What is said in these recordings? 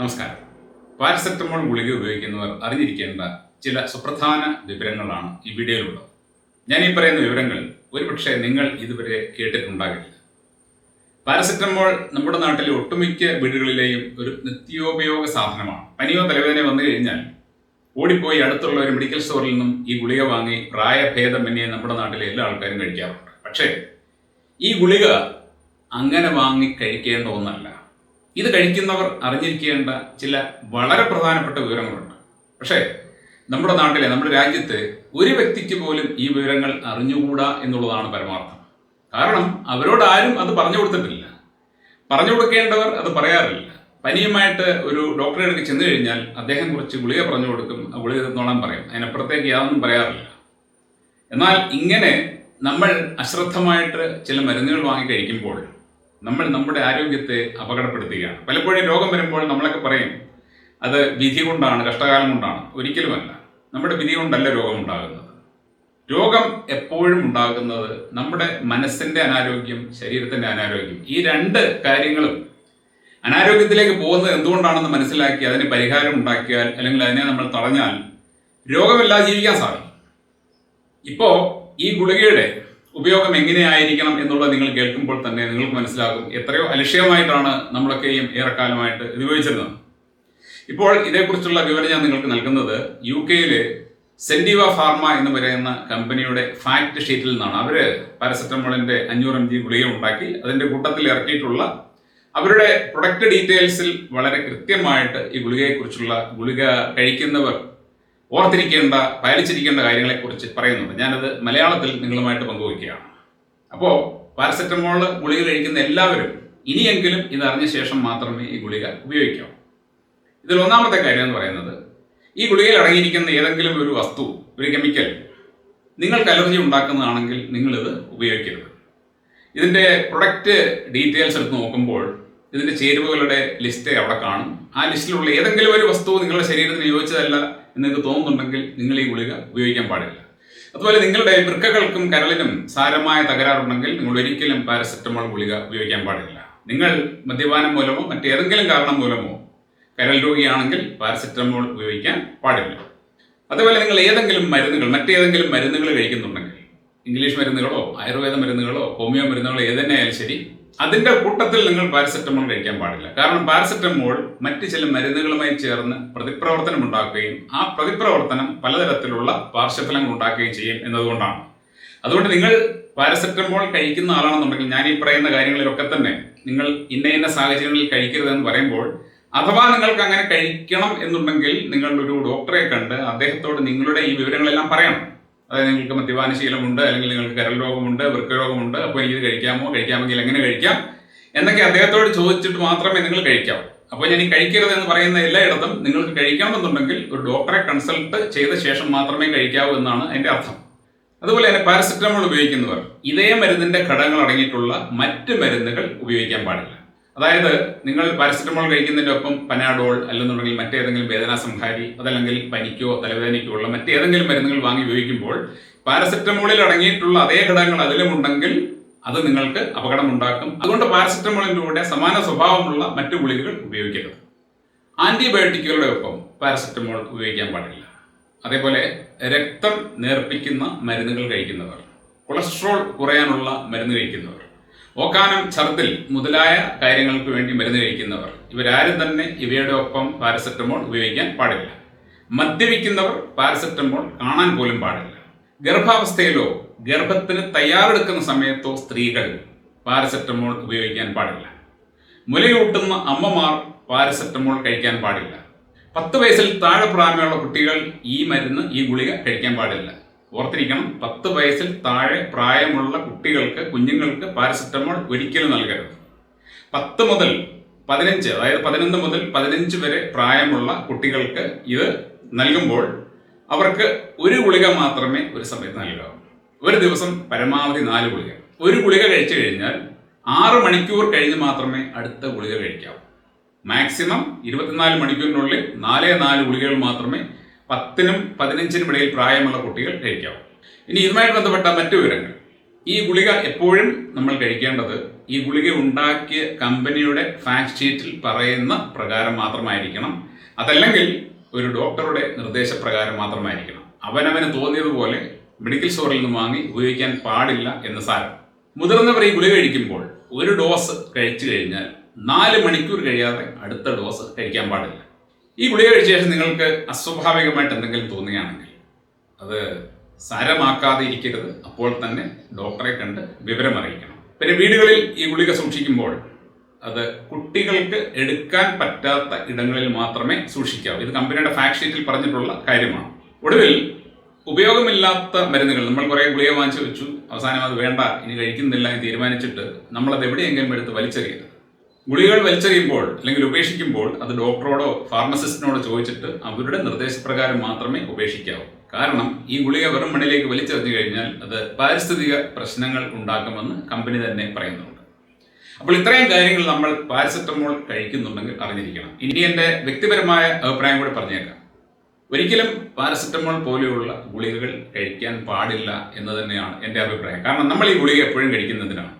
നമസ്കാരം. പാരസെറ്റമോൾ ഗുളിക ഉപയോഗിക്കുന്നവർ അറിഞ്ഞിരിക്കേണ്ട ചില സുപ്രധാന വിവരങ്ങളാണ് ഈ വീഡിയോയിലുള്ളത്. ഞാൻ ഈ പറയുന്ന വിവരങ്ങൾ ഒരുപക്ഷെ നിങ്ങൾ ഇതുവരെ കേട്ടിട്ടുണ്ടാകില്ല. പാരസെറ്റമോൾ നമ്മുടെ നാട്ടിലെ ഒട്ടുമിക്ക വീടുകളിലെയും ഒരു നിത്യോപയോഗ സാധനമാണ്. പനിയോ തലവേദന വന്നു കഴിഞ്ഞാൽ ഓടിപ്പോയി അടുത്തുള്ള ഒരു മെഡിക്കൽ സ്റ്റോറിൽ നിന്നും ഈ ഗുളിക വാങ്ങി പ്രായഭേദമന്യേ നമ്മുടെ നാട്ടിലെ എല്ലാ ആൾക്കാരും കഴിക്കാറുണ്ട്. പക്ഷേ ഈ ഗുളിക അങ്ങനെ വാങ്ങി കഴിക്കേണ്ട ഒന്നല്ല. ഇത് കഴിക്കുന്നവർ അറിഞ്ഞിരിക്കേണ്ട ചില വളരെ പ്രധാനപ്പെട്ട വിവരങ്ങളുണ്ട്. പക്ഷേ നമ്മുടെ നാട്ടിലെ നമ്മുടെ രാജ്യത്ത് ഒരു വ്യക്തിക്ക് പോലും ഈ വിവരങ്ങൾ അറിഞ്ഞുകൂടാ എന്നുള്ളതാണ് പരമാർത്ഥം. കാരണം അവരോട് ആരും അത് പറഞ്ഞു കൊടുത്തിട്ടില്ല. പറഞ്ഞു കൊടുക്കേണ്ടവർ അത് പറയാറില്ല. പനിയുമായിട്ട് ഒരു ഡോക്ടറെ അടുത്ത് ചെന്ന് കഴിഞ്ഞാൽ അദ്ദേഹം കുറച്ച് ഗുളിക പറഞ്ഞു കൊടുക്കും ആ ഗുളിക തന്നോളാൻ പറയും. അതിനപ്പുറത്തേക്ക് യാതൊന്നും പറയാറില്ല. എന്നാൽ ഇങ്ങനെ നമ്മൾ അശ്രദ്ധമായിട്ട് ചില മരുന്നുകൾ വാങ്ങി കഴിക്കുമ്പോൾ നമ്മൾ നമ്മുടെ ആരോഗ്യത്തെ അപകടപ്പെടുത്തുകയാണ്. പലപ്പോഴും രോഗം വരുമ്പോൾ നമ്മളൊക്കെ പറയും അത് വിധി കൊണ്ടാണ് കഷ്ടകാലം കൊണ്ടാണ്. ഒരിക്കലുമല്ല. നമ്മുടെ വിധി കൊണ്ടല്ല രോഗം ഉണ്ടാകുന്നത്. രോഗം എപ്പോഴും ഉണ്ടാകുന്നത് നമ്മുടെ മനസ്സിന്റെ അനാരോഗ്യം ശരീരത്തിന്റെ അനാരോഗ്യം. ഈ രണ്ട് കാര്യങ്ങളും അനാരോഗ്യത്തിലേക്ക് പോകുന്നത് എന്തുകൊണ്ടാണെന്ന് മനസ്സിലാക്കി അതിന് പരിഹാരം ഉണ്ടാക്കിയാൽ അല്ലെങ്കിൽ അതിനെ നമ്മൾ തടഞ്ഞാൽ രോഗമില്ലാതെ ജീവിക്കാൻ സാധിക്കും. ഇപ്പോ ഈ ഗുളികയുടെ ഉപയോഗം എങ്ങനെയായിരിക്കണം എന്നുള്ളത് നിങ്ങൾ കേൾക്കുമ്പോൾ തന്നെ നിങ്ങൾക്ക് മനസ്സിലാകും. എത്രയോ അലക്ഷ്യമായിട്ടാണ് നമ്മളൊക്കെയും ഏറെക്കാലമായിട്ട് ഇത് ഉപയോഗിച്ചിരുന്നത്. ഇപ്പോൾ ഇതേക്കുറിച്ചുള്ള വിവരം ഞാൻ നിങ്ങൾക്ക് നൽകുന്നത് യു കെയിലെ സെൻഡിവ ഫാർമ എന്ന് പറയുന്ന കമ്പനിയുടെ ഫാക്ട് ഷീറ്റിൽ നിന്നാണ്. അവർ പാരസെറ്റമോളിന്റെ അഞ്ഞൂറ് എം ജി ഗുളിക ഉണ്ടാക്കി അതിന്റെ കൂട്ടത്തിൽ ഇറക്കിയിട്ടുള്ള അവരുടെ പ്രൊഡക്റ്റ് ഡീറ്റെയിൽസിൽ വളരെ കൃത്യമായിട്ട് ഈ ഗുളികയെക്കുറിച്ചുള്ള ഗുളിക കഴിക്കുന്നവർ ഓർത്തിരിക്കേണ്ട പാലിച്ചിരിക്കേണ്ട കാര്യങ്ങളെക്കുറിച്ച് പറയുന്നുണ്ട്. ഞാനത് മലയാളത്തിൽ നിങ്ങളുമായിട്ട് പങ്കുവയ്ക്കുകയാണ്. അപ്പോൾ പാരസെറ്റമോൾ ഗുളിക കഴിക്കുന്ന എല്ലാവരും ഇനിയെങ്കിലും ഇത് അറിഞ്ഞ ശേഷം മാത്രമേ ഈ ഗുളിക ഉപയോഗിക്കാവൂ. ഇതിൽ ഒന്നാമത്തെ കാര്യം എന്ന് പറയുന്നത് ഈ ഗുളികയിൽ അടങ്ങിയിരിക്കുന്ന ഏതെങ്കിലും ഒരു വസ്തു ഒരു കെമിക്കൽ നിങ്ങൾക്ക് അലർജി ഉണ്ടാക്കുന്നതാണെങ്കിൽ നിങ്ങളിത് ഉപയോഗിക്കരുത്. ഇതിന്റെ പ്രൊഡക്റ്റ് ഡീറ്റെയിൽസ് എടുത്ത് നോക്കുമ്പോൾ ഇതിന്റെ ചേരുവകളുടെ ലിസ്റ്റ് അവിടെ കാണും. ആ ലിസ്റ്റിലുള്ള ഏതെങ്കിലും ഒരു വസ്തു നിങ്ങളുടെ ശരീരത്തിന് യോജിച്ചതല്ല എന്ന് നിങ്ങൾക്ക് തോന്നുന്നുണ്ടെങ്കിൽ നിങ്ങൾ ഈ ഗുളിക ഉപയോഗിക്കാൻ പാടില്ല. അതുപോലെ നിങ്ങളുടെ വൃക്കകൾക്കും കരളിനും സാരമായ തകരാറുണ്ടെങ്കിൽ നിങ്ങൾ ഒരിക്കലും പാരസെറ്റമോൾ ഗുളിക ഉപയോഗിക്കാൻ പാടില്ല. നിങ്ങൾ മദ്യപാനം മൂലമോ മറ്റേതെങ്കിലും കാരണം മൂലമോ കരൾ രോഗിയാണെങ്കിൽ പാരസെറ്റമോൾ ഉപയോഗിക്കാൻ പാടില്ല. അതുപോലെ നിങ്ങൾ ഏതെങ്കിലും മരുന്നുകൾ മറ്റേതെങ്കിലും മരുന്നുകൾ കഴിക്കുന്നുണ്ടെങ്കിൽ ഇംഗ്ലീഷ് മരുന്നുകളോ ആയുർവേദ മരുന്നുകളോ ഹോമിയോ മരുന്നുകളോ ഏതന്നെ ആയാലും ശരി അതിന്റെ കൂട്ടത്തിൽ നിങ്ങൾ പാരസെറ്റമോൾ കഴിക്കാൻ പാടില്ല. കാരണം പാരസെറ്റമോൾ മറ്റ് ചില മരുന്നുകളുമായി ചേർന്ന് പ്രതിപ്രവർത്തനം ഉണ്ടാക്കുകയും ആ പ്രതിപ്രവർത്തനം പലതരത്തിലുള്ള പാർശ്വഫലങ്ങൾ ഉണ്ടാക്കുകയും ചെയ്യും എന്നതുകൊണ്ടാണ്. അതുകൊണ്ട് നിങ്ങൾ പാരസെറ്റമോൾ കഴിക്കുന്ന ആളാണെന്നുണ്ടെങ്കിൽ ഞാൻ ഈ പറയുന്ന കാര്യങ്ങളിലൊക്കെ തന്നെ നിങ്ങൾ ഇന്ന ഇന്ന സാഹചര്യങ്ങളിൽ കഴിക്കരുതെന്ന് പറയുമ്പോൾ അഥവാ നിങ്ങൾക്ക് അങ്ങനെ കഴിക്കണം എന്നുണ്ടെങ്കിൽ നിങ്ങൾ ഒരു ഡോക്ടറെ കണ്ട് അദ്ദേഹത്തോട് നിങ്ങളുടെ ഈ വിവരങ്ങളെല്ലാം പറയണം. അതായത് നിങ്ങൾക്ക് മദ്യപാന ശീലമുണ്ട് അല്ലെങ്കിൽ നിങ്ങൾക്ക് കരൾ രോഗമുണ്ട് വൃക്ക രോഗമുണ്ട് അപ്പോൾ എനിക്കിത് കഴിക്കാമോ? കഴിക്കാമെങ്കിൽ എങ്ങനെ കഴിക്കാം? എന്നൊക്കെ അദ്ദേഹത്തോട് ചോദിച്ചിട്ട് മാത്രമേ നിങ്ങൾ കഴിക്കാവൂ. അപ്പോൾ ഞാൻ ഈ കഴിക്കരുത് എന്ന് പറയുന്ന എല്ലായിടത്തും നിങ്ങൾക്ക് കഴിക്കണമെന്നുണ്ടെങ്കിൽ ഒരു ഡോക്ടറെ കൺസൾട്ട് ചെയ്ത ശേഷം മാത്രമേ കഴിക്കാവൂ എന്നാണ് എന്റെ അർത്ഥം. അതുപോലെ തന്നെ പാരസെറ്റമോൾ ഉപയോഗിക്കുന്നവർ ഇതേ മരുന്നിന്റെ ഘടകങ്ങൾ അടങ്ങിയിട്ടുള്ള മറ്റ് മരുന്നുകൾ ഉപയോഗിക്കാൻ പാടില്ല. അതായത് നിങ്ങൾ പാരസെറ്റമോൾ കഴിക്കുന്നതിന്റെ ഒപ്പം പനാഡോൾ അല്ലെന്നുണ്ടെങ്കിൽ മറ്റേതെങ്കിലും വേദനാ സംഹാരി അതല്ലെങ്കിൽ പനിക്കോ തലവേദനയ്ക്കോ ഉള്ള മറ്റേതെങ്കിലും മരുന്നുകൾ വാങ്ങി ഉപയോഗിക്കുമ്പോൾ പാരസെറ്റമോളിൽ അടങ്ങിയിട്ടുള്ള അതേ ഘടകങ്ങൾ അതിലുമുണ്ടെങ്കിൽ അത് നിങ്ങൾക്ക് അപകടമുണ്ടാക്കും. അതുകൊണ്ട് പാരസെറ്റമോളിന്റെ സമാന സ്വഭാവമുള്ള മറ്റു ഗുളികകൾ ഉപയോഗിക്കരുത്. ആന്റിബയോട്ടിക്കുകളുടെ ഒപ്പം പാരസെറ്റമോൾ ഉപയോഗിക്കാൻ പാടില്ല. അതേപോലെ രക്തം നേർപ്പിക്കുന്ന മരുന്നുകൾ കഴിക്കുന്നവർ കൊളസ്ട്രോൾ കുറയാനുള്ള മരുന്ന് കഴിക്കുന്നവർ ഓക്കാനം ഛർദിൽ മുതലായ കാര്യങ്ങൾക്ക് വേണ്ടി മരുന്ന് കഴിക്കുന്നവർ ഇവരാരും തന്നെ ഇവയുടെ ഒപ്പം പാരസെറ്റമോൾ ഉപയോഗിക്കാൻ പാടില്ല. മദ്യപിക്കുന്നവർ പാരസെറ്റമോൾ കാണാൻ പോലും പാടില്ല. ഗർഭാവസ്ഥയിലോ ഗർഭത്തിന് തയ്യാറെടുക്കുന്ന സമയത്തോ സ്ത്രീകൾ പാരസെറ്റമോൾ ഉപയോഗിക്കാൻ പാടില്ല. മുലയൂട്ടുന്ന അമ്മമാർ പാരസെറ്റമോൾ കഴിക്കാൻ പാടില്ല. പത്ത് വയസ്സിൽ താഴെ പ്രായമുള്ള കുട്ടികൾ ഈ മരുന്ന് ഈ ഗുളിക കഴിക്കാൻ പാടില്ല. ഓർത്തിരിക്കണം പത്ത് വയസ്സിൽ താഴെ പ്രായമുള്ള കുട്ടികൾക്ക് കുഞ്ഞുങ്ങൾക്ക് പാരസെറ്റമോൾ ഒരിക്കലും നൽകരുത്. പത്ത് മുതൽ പതിനഞ്ച് അതായത് പതിനൊന്ന് മുതൽ പതിനഞ്ച് വരെ പ്രായമുള്ള കുട്ടികൾക്ക് ഇത് നൽകുമ്പോൾ അവർക്ക് ഒരു ഗുളിക മാത്രമേ ഒരു സമയത്ത് നൽകാവൂ. ഒരു ദിവസം പരമാവധി നാല് ഗുളിക. ഒരു ഗുളിക കഴിച്ചു കഴിഞ്ഞാൽ ആറ് മണിക്കൂർ കഴിഞ്ഞ് മാത്രമേ അടുത്ത ഗുളിക കഴിക്കാവൂ. മാക്സിമം ഇരുപത്തിനാല് മണിക്കൂറിനുള്ളിൽ നാലേ നാല് ഗുളികകൾ മാത്രമേ പത്തിനും പതിനഞ്ചിനും ഇടയിൽ പ്രായമുള്ള കുട്ടികൾ കഴിക്കാവും ഇനി ഇതുമായി ബന്ധപ്പെട്ട മറ്റു വിവരങ്ങൾ. ഈ ഗുളിക എപ്പോഴും നമ്മൾ കഴിക്കേണ്ടത് ഈ ഗുളിക ഉണ്ടാക്കിയ കമ്പനിയുടെ ഫാക്ട് ഷീറ്റിൽ പറയുന്ന പ്രകാരം മാത്രമായിരിക്കണം. അതല്ലെങ്കിൽ ഒരു ഡോക്ടറുടെ നിർദ്ദേശപ്രകാരം മാത്രമായിരിക്കണം. അവനവന് തോന്നിയതുപോലെ മെഡിക്കൽ സ്റ്റോറിൽ നിന്ന് വാങ്ങി ഉപയോഗിക്കാൻ പാടില്ല എന്ന് സാരം. മുതിർന്നവർ ഈ ഗുളിക കഴിക്കുമ്പോൾ ഒരു ഡോസ് കഴിച്ചു കഴിഞ്ഞാൽ നാല് മണിക്കൂർ കഴിയാതെ അടുത്ത ഡോസ് കഴിക്കാൻ പാടില്ല. ഈ ഗുളിക കഴിച്ച ശേഷം നിങ്ങൾക്ക് അസ്വാഭാവികമായിട്ട് എന്തെങ്കിലും തോന്നുകയാണെങ്കിൽ അത് സാരമാക്കാതെ ഇരിക്കരുത് അപ്പോൾ തന്നെ ഡോക്ടറെ കണ്ട് വിവരം അറിയിക്കണം. പിന്നെ വീടുകളിൽ ഈ ഗുളിക സൂക്ഷിക്കുമ്പോൾ അത് കുട്ടികൾക്ക് എടുക്കാൻ പറ്റാത്ത ഇടങ്ങളിൽ മാത്രമേ സൂക്ഷിക്കാവൂ. ഇത് കമ്പനിയുടെ ഫാക്ട് ഷീറ്റിൽ പറഞ്ഞിട്ടുള്ള കാര്യമാണ്. ഒടുവിൽ ഉപയോഗമില്ലാത്ത മരുന്നുകൾ നമ്മൾ കുറേ ഗുളിക വാങ്ങിച്ചു വെച്ചു. അവസാനം അത് വേണ്ട ഇനി കഴിക്കുന്നില്ല എന്ന് തീരുമാനിച്ചിട്ട് നമ്മളത് എവിടെയെങ്കിലും എടുത്ത് വലിച്ചെറിയരുത്. ഗുളികൾ വലിച്ചെറിയുമ്പോൾ അല്ലെങ്കിൽ ഉപേക്ഷിക്കുമ്പോൾ അത് ഡോക്ടറോടോ ഫാർമസിസ്റ്റിനോടോ ചോദിച്ചിട്ട് അവരുടെ നിർദ്ദേശപ്രകാരം മാത്രമേ ഉപേക്ഷിക്കാവൂ. കാരണം ഈ ഗുളിക വെറും മണ്ണിലേക്ക് വലിച്ചെറിഞ്ഞു കഴിഞ്ഞാൽ അത് പാരിസ്ഥിതിക പ്രശ്നങ്ങൾ ഉണ്ടാക്കുമെന്ന് കമ്പനി തന്നെ പറയുന്നുണ്ട്. അപ്പോൾ ഇത്രയും കാര്യങ്ങൾ നമ്മൾ പാരസെറ്റമോൾ കഴിക്കുന്നുണ്ടെങ്കിൽ അറിഞ്ഞിരിക്കണം. ഇനി എന്റെ വ്യക്തിപരമായ അഭിപ്രായം കൂടെ പറഞ്ഞേക്കാം. ഒരിക്കലും പാരസെറ്റമോൾ പോലെയുള്ള ഗുളികകൾ കഴിക്കാൻ പാടില്ല എന്ന് തന്നെയാണ് എന്റെ അഭിപ്രായം. കാരണം നമ്മൾ ഈ ഗുളിക എപ്പോഴും കഴിക്കുന്നതിനാണ്.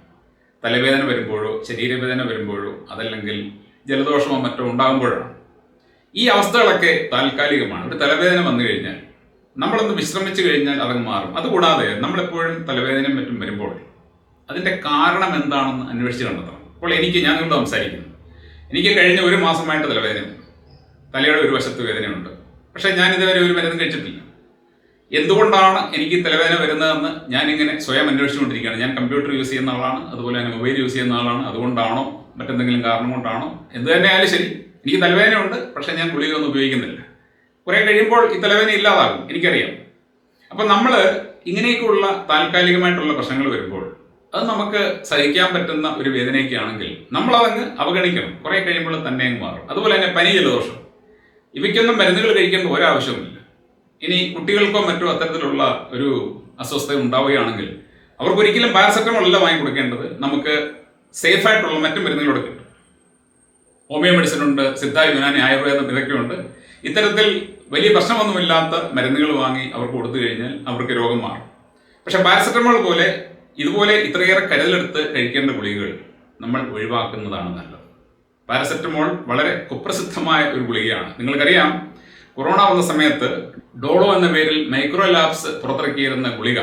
തലവേദന വരുമ്പോഴോ ശരീരവേദന വരുമ്പോഴോ അതല്ലെങ്കിൽ ജലദോഷമോ മറ്റോ ഉണ്ടാകുമ്പോഴാണ്. ഈ അവസ്ഥകളൊക്കെ താൽക്കാലികമാണ്. ഒരു തലവേദന വന്നു കഴിഞ്ഞാൽ നമ്മളൊന്ന് വിശ്രമിച്ചു കഴിഞ്ഞാൽ അതങ്ങ് മാറും. അതുകൂടാതെ നമ്മളെപ്പോഴും തലവേദനയും മറ്റും വരുമ്പോൾ അതിന്റെ കാരണം എന്താണെന്ന് അന്വേഷിച്ച് കണ്ടെത്തണം. അപ്പോൾ എനിക്ക് ഞാൻ നിങ്ങളോട് സംസാരിക്കുന്നു. എനിക്ക് കഴിഞ്ഞ ഒരു മാസമായിട്ട് തലവേദനയുണ്ട്. തലയുടെ ഒരു വശത്ത് വേദനയുണ്ട്. പക്ഷേ ഞാൻ ഇതുവരെ ഒരു മരുന്നും കഴിച്ചിട്ടില്ല. എന്തുകൊണ്ടാണ് എനിക്ക് തലവേദന വരുന്നതെന്ന് ഞാൻ ഇങ്ങനെ സ്വയം അന്വേഷിച്ചുകൊണ്ടിരിക്കുകയാണ്. ഞാൻ കമ്പ്യൂട്ടർ യൂസ് ചെയ്യുന്ന ആളാണ് അതുപോലെ തന്നെ മൊബൈൽ യൂസ് ചെയ്യുന്ന ആളാണ്. അതുകൊണ്ടാണോ മറ്റെന്തെങ്കിലും കാരണം കൊണ്ടാണോ? എന്ത് തന്നെ ആയാലും ശരി എനിക്ക് തലവേദനയുണ്ട് പക്ഷേ ഞാൻ ഗുളിക ഒന്നും ഉപയോഗിക്കുന്നില്ല. കുറെ കഴിയുമ്പോൾ ഈ തലവേദന ഇല്ലാതാകും എനിക്കറിയാം. അപ്പം നമ്മൾ ഇങ്ങനെയൊക്കെയുള്ള താൽക്കാലികമായിട്ടുള്ള പ്രശ്നങ്ങൾ വരുമ്പോൾ അത് നമുക്ക് സഹിക്കാൻ പറ്റുന്ന ഒരു വേദനയൊക്കെ ആണെങ്കിൽ നമ്മളതങ്ങ് അവഗണിക്കണം. കുറെ കഴിയുമ്പോൾ തന്നെ അങ്ങ് മാറും. അതുപോലെ തന്നെ പനി ജലദോഷം. ഇവയ്ക്കൊന്നും മരുന്നുകൾ കഴിക്കേണ്ട ഒരാവശ്യവുമില്ല. ഇനി കുട്ടികൾക്കോ മറ്റോ അത്തരത്തിലുള്ള ഒരു അസ്വസ്ഥത ഉണ്ടാവുകയാണെങ്കിൽ അവർക്ക് ഒരിക്കലും പാരസെറ്റമോൾ അല്ല വാങ്ങി കൊടുക്കേണ്ടത് നമുക്ക് സേഫ് ആയിട്ടുള്ള മറ്റു മരുന്നുകളോട് കിട്ടും. ഹോമിയോ മെഡിസിൻ ഉണ്ട് സിദ്ധ യുനാനി ആയുർവേദം ഇതൊക്കെയുണ്ട്. ഇത്തരത്തിൽ വലിയ പ്രശ്നമൊന്നുമില്ലാത്ത മരുന്നുകൾ വാങ്ങി അവർക്ക് കൊടുത്തു കഴിഞ്ഞാൽ അവർക്ക് രോഗം മാറും. പക്ഷെ പാരസെറ്റമോൾ പോലെ ഇതുപോലെ ഇത്രയേറെ കരുതലെടുത്ത് കഴിക്കേണ്ട ഗുളികകൾ നമ്മൾ ഒഴിവാക്കുന്നതാണ് നല്ലത്. പാരസെറ്റമോൾ വളരെ കുപ്രസിദ്ധമായ ഒരു ഗുളികയാണ്. നിങ്ങൾക്കറിയാം കൊറോണ വന്ന സമയത്ത് ഡോളോ എന്ന പേരിൽ മൈക്രോ ലാബ്സ് പുറത്തിറക്കിയിരുന്ന ഗുളിക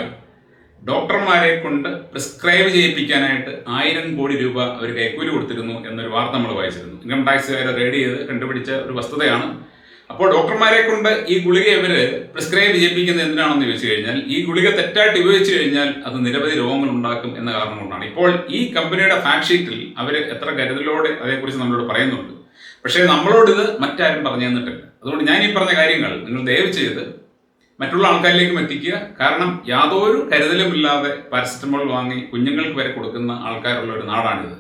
ഡോക്ടർമാരെ കൊണ്ട് പ്രിസ്ക്രൈബ് ചെയ്യിപ്പിക്കാനായിട്ട് ആയിരം കോടി രൂപ അവർ കൈക്കൂലി കൊടുത്തിരുന്നു എന്നൊരു വാർത്ത നമ്മൾ വായിച്ചിരുന്നു. ഇൻകം ടാക്സുകാരെ റെയ്ഡ് ചെയ്ത് കണ്ടുപിടിച്ച ഒരു വസ്തുതയാണ്. അപ്പോൾ ഡോക്ടർമാരെ കൊണ്ട് ഈ ഗുളിക ഇവർ പ്രിസ്ക്രൈബ് ചെയ്യിപ്പിക്കുന്നത് എന്തിനാണെന്ന് ചോദിച്ചു കഴിഞ്ഞാൽ ഈ ഗുളിക തെറ്റായിട്ട് ഉപയോഗിച്ചു കഴിഞ്ഞാൽ അത് നിരവധി രോഗങ്ങൾ ഉണ്ടാക്കും എന്ന കാരണം കൊണ്ടാണ് ഇപ്പോൾ ഈ കമ്പനിയുടെ ഫാക്ട് ഷീറ്റിൽ അവർ എത്ര കരുതലോടെ അതേക്കുറിച്ച് നമ്മളോട് പറയുന്നുണ്ട്. പക്ഷേ നമ്മളോട് ഇത് മറ്റാരും പറഞ്ഞു തന്നിട്ടില്ല. അതുകൊണ്ട് ഞാൻ ഈ പറഞ്ഞ കാര്യങ്ങൾ നിങ്ങൾ ദയവ് ചെയ്ത് മറ്റുള്ള ആൾക്കാരിലേക്കും എത്തിക്കുക. കാരണം യാതൊരു കരുതലുമില്ലാതെ പാരസെറ്റമോൾ വാങ്ങി കുഞ്ഞുങ്ങൾക്ക് വരെ കൊടുക്കുന്ന ആൾക്കാരുള്ള ഒരു നാടാണിത്.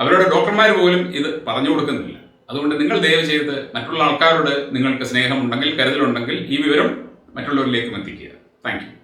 അവരുടെ ഡോക്ടർമാർ പോലും ഇത് പറഞ്ഞു കൊടുക്കുന്നില്ല. അതുകൊണ്ട് നിങ്ങൾ ദയവ് ചെയ്ത് മറ്റുള്ള ആൾക്കാരോട് നിങ്ങൾക്ക് സ്നേഹമുണ്ടെങ്കിൽ കരുതലുണ്ടെങ്കിൽ ഈ വിവരം മറ്റുള്ളവരിലേക്കും എത്തിക്കുക. താങ്ക്